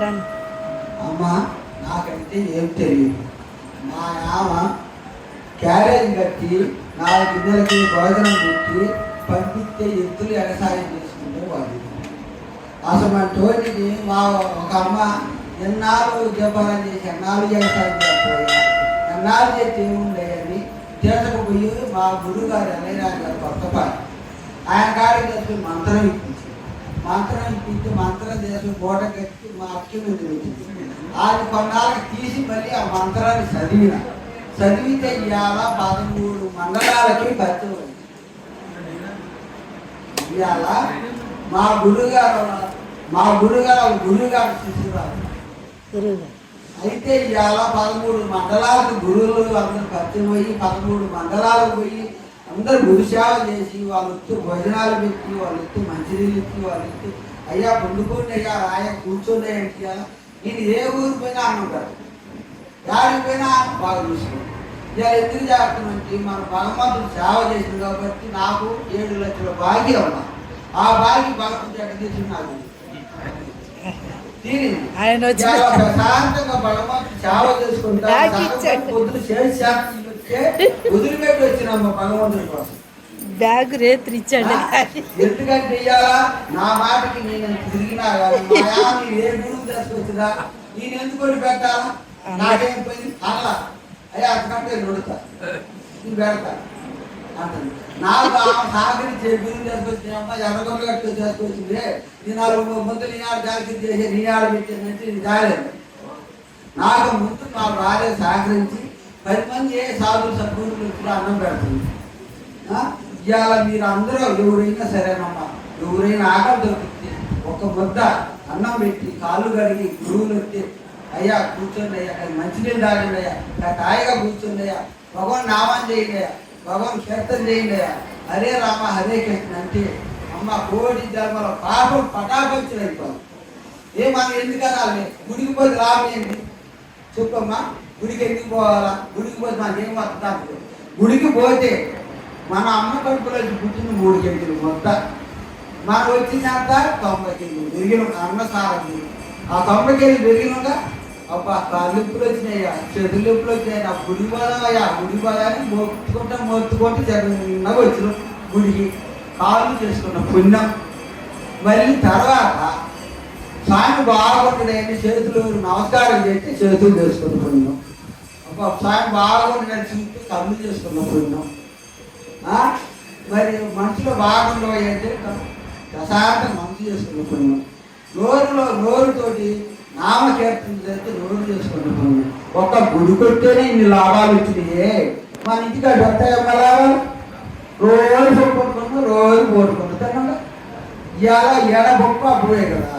కానీ అమ్మ నాకైతే ఏం తెలియదు. మా ఆమె క్యారేజ్ కట్టి నాలుగు ఇద్దరికి భోజనం పెట్టి పంపిస్తే ఎత్తులు వ్యవసాయం చేసుకుంటే వాళ్ళు అసలు మన తోటికి మా ఒక అమ్మ ఎన్నాళ్ళు ఉద్యోగాలు చేసి ఎన్నాళ్ళు వ్యవసాయం చేయకపోయా? ఎన్నాళ్ళు చేస్తే ఏముండేయని తీసుకుపోయి మా గురుగారు అనే గారు కొత్త పని ఆయన కాడికి తీసుకుని మంత్రం ఇప్పించారు. మంత్రం ఇప్పించి మంత్రం చేసి గోడ కట్టి మా అక్కడి మీద పెట్టింది. కొన్నాళ్ళకి తీసి మళ్ళీ ఆ మంత్రాన్ని చదివిన. చదివితే ఇవాళ పదమూడు మండలాలకి ఖర్చు ఇవాళ మా గురుగారు మా గురుగారు గురుగారు శిష్యురాలు. అయితే ఇవాళ పదమూడు మండలాలకు గురువులు అందరూ పరిచయం పోయి పదమూడు మండలాలకు పోయి అందరూ సేవ చేసి వాళ్ళు వచ్చి భోజనాలు పెట్టి వాళ్ళు వచ్చి మంచినీళ్ళు ఇచ్చి వాళ్ళు ఇచ్చి అయ్యా పండుకోండి అయ్యా రాయ కూర్చోండి అంటే నేను ఏ ఊరు పోయినా అన్నుంటారు దానికి పోయినా బాగా చూసుకోండి ఇవాళ ఎందుకు చేస్తున్నాంటే మన భగవంతుడు సేవ చేసింది కాబట్టి నాకు ఏడు లక్షల భాగ్యం ఉన్నా ఆ భాగ్యం భగవంతుడు ఎక్కడ చేసి నాకు? వచ్చి ప్రశాంతంగా భగవంతుడు సేవ చేసుకుంటా. పొద్దున చేసి వచ్చే వదిలిపెట్టి వచ్చినమ్మ భగవంతుడి కోసం. బ్యాగ్ రేత్రి ఇచ్చాడు ఎందుకంటే ఇయ్యాలా నా మాటకి నేను తిరిగినా ఏ గురువు తీసుకొచ్చినా నేను ఎందుకు పెట్టాలా నాకేం పోయింది? అనలా అయ్యా నడుతా నేను పెడతా. అంటుంది. నాకు ఆమె సహకరించి గురువు తీసుకొచ్చిన అమ్మ ఎర్రగొండ కట్టు తీసుకొచ్చింది. నాలుగు ముందు జాగ్రత్త చేసి నేను ఆడ పెట్టిందంటే నేను నాకు ముందు మా భార్య సహకరించి పది మంది ఏ సాధువు సద్గురులు కూడా అన్నం పెడుతుంది. ఇవాళ మీరు అందరూ ఎవరైనా సరేనమ్మా ఎవరైనా ఆకలి దొరికితే ఒక ముద్ద అన్నం పెట్టి కాళ్ళు కడిగి గురువులు వచ్చి అయ్యా కూర్చోండి అయ్యా అది మంచినీళ్ళు తాగండి అయ్యా నాకు హాయిగా కూర్చోండి అయ్యా భగవాన్ నామం చేయండి అయ్యా భగవాన్ కీర్తన చేయండి అయ్యా హరే రామ హరే కృష్ణ అంటే అమ్మ కోడి జన్మల పాపం పటాపంచులు అయిపోయింది ఏ మనం ఎందుకు గుడికి లాభం ఏంటి? చెప్పమ్మా. గుడికి ఎందుకు పోవాలా? గుడికి పోతే మనకేం వస్తుంది గుడికి పోతే మన అమ్మ కడుపులో పుట్టిన మూడు కేజీలు మొత్తం. మనం వచ్చిందంత తొంభై కేజీలు పెరిగిన అన్న అన్నసారం ఆ తొంభై కేజీలు పెరిగినాక అబ్బా కాళ్ళిప్పులు వచ్చినాయా చేతులిప్పులు వచ్చినాయి నా గుడి పోదామయ్యా గుడి పోదాని మొత్తుకుంటా మొత్తుకుంటూ చిన్నగా వచ్చినాం గుడికి. కాళ్ళు చేసుకున్నాం పుణ్యం. మళ్ళీ తర్వాత స్వామి బాగుంటుందండి చేతులు నమస్కారం చేసి చేతులు చేసుకున్న పుణ్యం. ఒకసారి బాగా నడిచింటే కళ్ళు చేసుకున్నప్పుడు మరి మనసులో బాగుండవు అంటే ప్రశాంత మనసు చేసుకున్న పుణ్యం నోరులో నోరుతోటి నామకీర్తన చేస్తే నోరు చేసుకున్న పుణ్యం ఒక్క గుడి కొట్టేనే ఇన్ని లాభాలు వచ్చినాయే. మన ఇంటికి అటు వస్తాయమ్మ లాభాలు? రోజు పొట్టుకుంటున్నాం రోజు పోటుకుంటాం ఇవాళ ఏడ బొక్క పోయే కదా.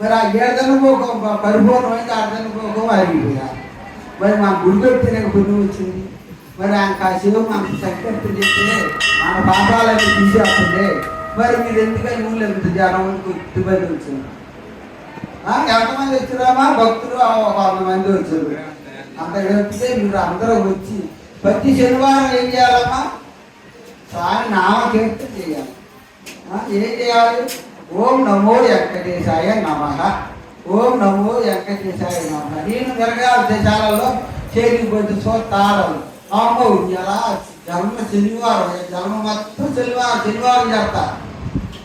మరి ఆ ఏడదనుకోకం పోకం పరిపూర్ణం అయితే అర్ధన పోకం అరిగిపోయా మరి మా గుడి తినక పుణ్యం వచ్చింది. మరి ఆయన కాసేపు మనకు సంకల్పం చెప్తే మన పాపాలని తీసేస్తుంది మరి మీరు ఎందుకని ఊళ్ళో ఎంత జనం గుర్తుపడి వచ్చింది? ఎంతమంది వచ్చారమ్మా భక్తులు వంద మంది వచ్చారు అంత వెళ్తే మీరు అందరూ వచ్చి ప్రతి శనివారం ఏం చేయాలమ్మా? స్వామి నామకీర్తన చేయాలి. ఏం చేయాలి? ఓం నమో వెంకటేశాయ నమ. ఓం నమో వెంకటేశాయ నమ. నేను జరగాల దేశాలలో చేరిపోతే చూస్తాడు అమ్మో ఇలా జన్మ శనివారం జన్మ మొత్తం శనివారం శనివారం చేస్తా.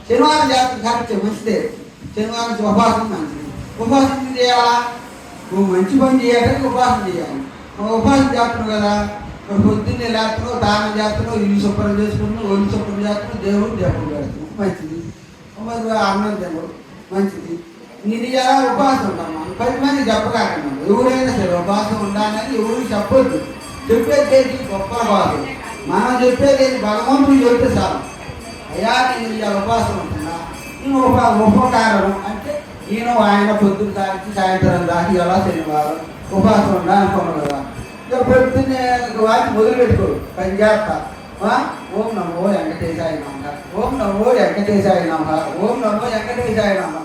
శనివారం చేస్తే కరెక్ట్ మంచిదే. శనివారం ఉపాసన మంచిది. ఉపాసన చేయాలా? నువ్వు మంచి పని చేయాలంటే ఉపాసన చేయాలి. ఉపాసన చేస్తున్నావు కదా ఇప్పుడు పొద్దున్నే లేస్తున్నావు దానం చేస్తున్నావు ఇల్లు శుభ్రం చేసుకుంటున్నావు ఒళ్ళు శుభ్రం చేస్తున్నావు దేవుడు దేవుడు పెడుతున్నావు మంచిది. మరి అన్నం తినవు. మంచిది. నేను ఎలా ఉపాసం ఉంటామా పది మంది చెప్పకాకండి ఎవరైనా సరే ఉపాసం ఉండాలని ఎవరు చెప్పొద్దు. చెప్పేది ఏంటి? గొప్ప బాధ మనం చెప్పేది ఏంటి? భగవంతుడు చెప్తే చాలు. అయ్యా నేను ఇలా ఉపాసం ఉంటున్నా. నేను ఉప ఉపకారం అంటే నేను ఆయన పొద్దున్న దానికి సాయంత్రం దాకా ఎలా శనివారం ఉపాసం ఉండా అనుకున్నాడు కదా. ఇక పొద్దున్నే వాటి మొదలు పెట్టుకోడు పని చేస్తా. ఓం నమో వెంకటేశాయ నమ. ఓం నమో వెంకటేశాయ నమ. ఓం నమో వెంకటేశాయ నమ.